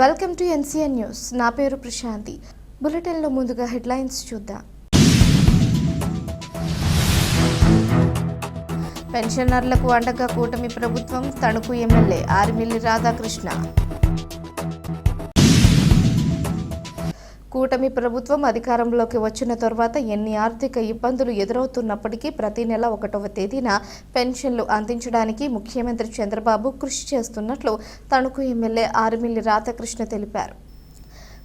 Welcome to NCN news. నా పేరు ప్రశాంతి. బులెటిన్లో ముందుగా హెడ్లైన్స్ చూద్దాం. పెన్షనర్లకు అండగా కూటమి ప్రభుత్వం తణుకు ఎమ్మెల్యే ఆర్మిల్లి రాధాకృష్ణ. కూటమి ప్రభుత్వం అధికారంలోకి వచ్చిన తర్వాత ఎన్ని ఆర్థిక ఇబ్బందులు ఎదురవుతున్నప్పటికీ ప్రతి నెల ఒకటవ తేదీన పెన్షన్లు అందించడానికి ముఖ్యమంత్రి చంద్రబాబు కృషి చేస్తున్నట్లు తణుకు ఎమ్మెల్యే ఆర్మిల్లి రాధాకృష్ణ తెలిపారు.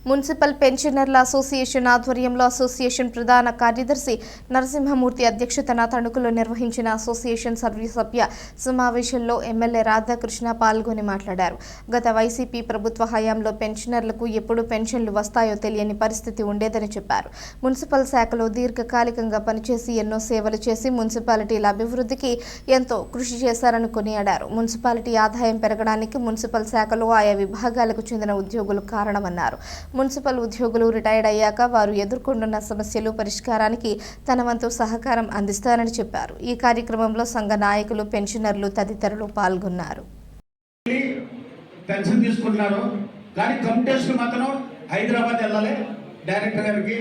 మున్సిపల్ పెన్షనర్ల అసోసియేషన్ ఆధ్వర్యంలో అసోసియేషన్ ప్రధాన కార్యదర్శి నరసింహమూర్తి అధ్యక్షతన తణుకులో నిర్వహించిన అసోసియేషన్ సభ్య సమావేశంలో ఎమ్మెల్యే రాధాకృష్ణ పాల్గొని మాట్లాడారు. గత వైసీపీ ప్రభుత్వ హయాంలో పెన్షనర్లకు ఎప్పుడు పెన్షన్లు వస్తాయో తెలియని పరిస్థితి ఉండేదని చెప్పారు. మున్సిపల్ శాఖలో దీర్ఘకాలికంగా పనిచేసి ఎన్నో సేవలు చేసి మున్సిపాలిటీల అభివృద్ధికి ఎంతో కృషి చేశారని కొనియాడారు. మున్సిపాలిటీ ఆదాయం పెరగడానికి మున్సిపల్ శాఖలో ఆయా విభాగాలకు చెందిన ఉద్యోగులు కారణమన్నారు. మున్సిపల్ ఉద్యోగులు రిటైర్డ్ అయ్యాక వారు ఎదుర్కొంటున్న సమస్యలు పరిష్కారానికి తన వంతు సహకారం అందిస్తారని చెప్పారు. ఈ కార్యక్రమంలో సంఘ నాయకులు పెన్షనర్లు తదితరులు పాల్గొన్నారు. పెన్షన్ తీసుకుంటున్నారు. కానీ మాత్రం హైదరాబాద్ వెళ్ళాలి డైరెక్టర్ గారికి.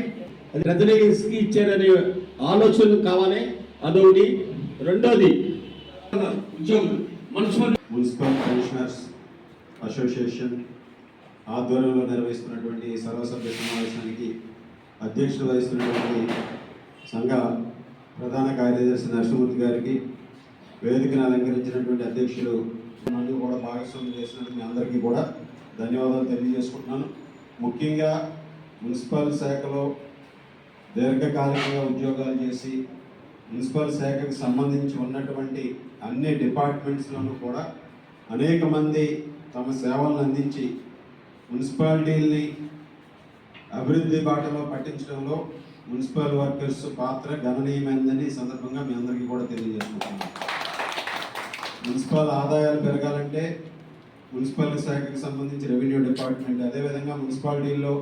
ఇచ్చారనే ఆలోచన కావాలి. అదొకటి. రెండోది ఉద్యోగులు మున్సిపల్ మున్సిపల్ కమిషనర్స్ అసోసియేషన్ ఆధ్వర్యంలో నిర్వహిస్తున్నటువంటి సర్వసభ్య సమావేశానికి అధ్యక్షత వహిస్తున్నటువంటి సంఘ ప్రధాన కార్యదర్శి నరసింహమూర్తి గారికి వేదికను అలంకరించినటువంటి అధ్యక్షులు కూడా భాగస్వామ్యం చేసినందుకు మీ అందరికీ కూడా ధన్యవాదాలు తెలియజేసుకుంటున్నాను. ముఖ్యంగా మున్సిపల్ శాఖలో దీర్ఘకాలికంగా ఉద్యోగాలు చేసి మున్సిపల్ శాఖకు సంబంధించి ఉన్నటువంటి అన్ని డిపార్ట్మెంట్స్లోనూ కూడా అనేక మంది తమ సేవలను అందించి మున్సిపాలిటీల్ని అభివృద్ధి బాటలో పట్టించడంలో మున్సిపల్ వర్కర్స్ పాత్ర గణనీయమైందని ఈ సందర్భంగా మీ అందరికీ కూడా తెలియజేసుకుంటున్నాను మున్సిపల్ ఆదాయాలు పెరగాలంటే మున్సిపల్ శాఖకు సంబంధించి రెవెన్యూ డిపార్ట్మెంట్ అదేవిధంగా మున్సిపాలిటీల్లో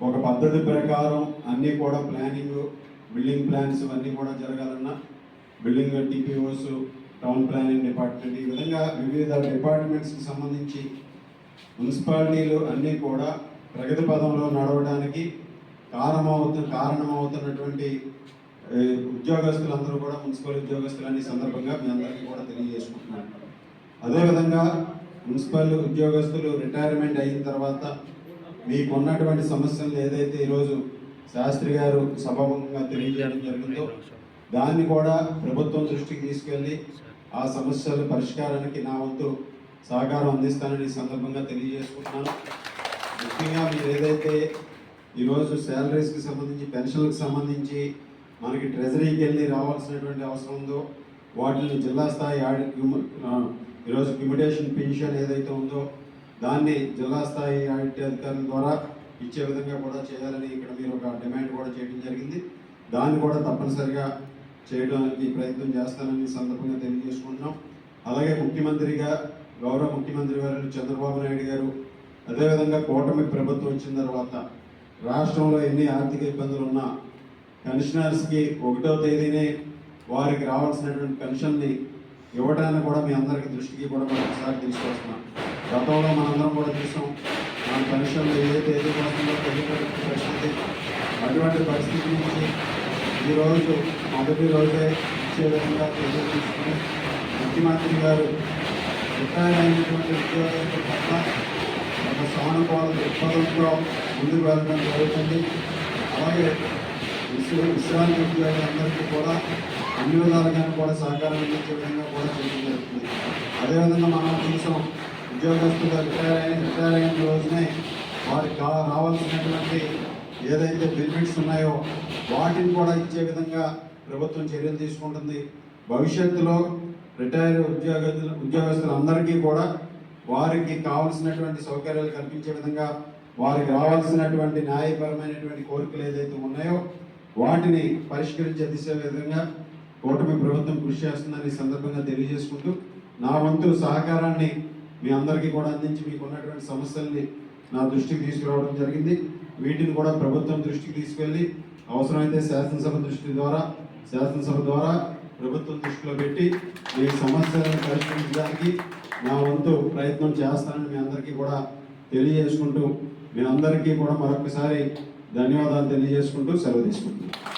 ఒక పద్ధతి ప్రకారం అన్నీ కూడా ప్లానింగ్ బిల్డింగ్ ప్లాన్స్ ఇవన్నీ కూడా జరగాలన్నా building TPOs town planning department ఈ విధంగా వివిధ డిపార్ట్మెంట్స్కి సంబంధించి మున్సిపాలిటీలు అన్నీ కూడా ప్రగతి పదంలో నడవడానికి కారణమవుతు కారణమవుతున్నటువంటి ఉద్యోగస్తులందరూ కూడా మున్సిపల్ ఉద్యోగస్తులు అనే సందర్భంగా మీ అందరికీ కూడా తెలియజేసుకుంటున్నాను. అదేవిధంగా మున్సిపల్ ఉద్యోగస్తులు రిటైర్మెంట్ అయిన తర్వాత మీకున్నటువంటి సమస్యలు ఏదైతే ఈరోజు శాస్త్రి గారు సభాముఖంగా తెలియజేయడం జరిగిందో దాన్ని కూడా ప్రభుత్వం దృష్టికి తీసుకెళ్ళి ఆ సమస్యల పరిష్కారానికి నా వంతు సహకారం అందిస్తానని ఈ సందర్భంగా తెలియజేసుకుంటున్నాను. ముఖ్యంగా మీరు ఏదైతే ఈరోజు శాలరీస్కి సంబంధించి పెన్షన్లకు సంబంధించి మనకి ట్రెజరీకి వెళ్ళి రావాల్సినటువంటి అవసరం ఉందో వాటిని జిల్లా స్థాయి ఆడిట్ ఈరోజు క్యూమిటేషన్ పెన్షన్ ఏదైతే ఉందో దాన్ని జిల్లా స్థాయి ఆడిట్ అధికారుల ద్వారా ఇచ్చే విధంగా కూడా చేయాలని ఇక్కడ మీరు ఒక డిమాండ్ కూడా చేయడం జరిగింది. దాన్ని కూడా తప్పనిసరిగా చేయడానికి ప్రయత్నం చేస్తానని సందర్భంగా తెలియజేసుకుంటున్నాం. అలాగే ముఖ్యమంత్రిగా గౌరవ ముఖ్యమంత్రి గారు చంద్రబాబు నాయుడు గారు అదేవిధంగా కూటమి ప్రభుత్వం వచ్చిన తర్వాత రాష్ట్రంలో ఎన్ని ఆర్థిక ఇబ్బందులు ఉన్నా పెన్షనర్స్కి ఒకటో తేదీనే వారికి రావాల్సినటువంటి పెన్షన్ని ఇవ్వడానికి కూడా మీ అందరికి దృష్టికి కూడా మనం ఒకసారి తీసుకొస్తున్నాం. గతంలో మనందరం కూడా చూసాం మన పెన్షన్లు ఏ తేదీ వస్తుందో తెలియని పరిస్థితి. అటువంటి పరిస్థితి నుంచి ఈరోజు మొదటి రోజే ఇచ్చే విధంగా చర్యలు తీసుకుని ముఖ్యమంత్రి గారు రిటైర్ అయినటువంటి పట్ల ఒక సానుకూల దృక్పథంతో ముందుకు వెళ్ళడం జరుగుతుంది అలాగే విశ్ర విశ్రాంతి ఉద్యోగులందరికీ కూడా అన్ని విధాలుగా కూడా సహకారం అందించే విధంగా కూడా చేయడం జరుగుతుంది అదేవిధంగా మనం చూసాం ఉద్యోగస్తులు రిటైర్ అయిన రిటైర్ అయిన రోజునే వారికి రావాల్సినటువంటి ఏదైతే బెనిఫిట్స్ ఉన్నాయో వాటిని కూడా ఇచ్చే విధంగా ప్రభుత్వం చర్యలు తీసుకుంటుంది భవిష్యత్తులో రిటైర్ ఉద్యోగ ఉద్యోగస్తులందరికీ కూడా వారికి కావలసినటువంటి సౌకర్యాలు కల్పించే విధంగా వారికి రావాల్సినటువంటి న్యాయపరమైనటువంటి కోరికలు ఏదైతే ఉన్నాయో వాటిని పరిష్కరించే దిశ విధంగా కూటమి ప్రభుత్వం కృషి చేస్తుందని సందర్భంగా తెలియజేసుకుంటూ నా వంతు సహకారాన్ని మీ అందరికీ కూడా అందించి మీకు ఉన్నటువంటి సమస్యల్ని నా దృష్టికి తీసుకురావడం జరిగింది. వీటిని కూడా ప్రభుత్వం దృష్టికి తీసుకెళ్ళి అవసరమైతే శాసనసభ దృష్టి ద్వారా శాసనసభ ద్వారా ప్రభుత్వం దృష్టిలో పెట్టి ఈ సమస్యలను పరిష్కరించడానికి నా వంతు ప్రయత్నం చేస్తానని మీ అందరికీ కూడా తెలియజేసుకుంటూ మీ అందరికీ కూడా మరొకసారి ధన్యవాదాలు తెలియజేసుకుంటూ సెలవు తీసుకుంటున్నాను.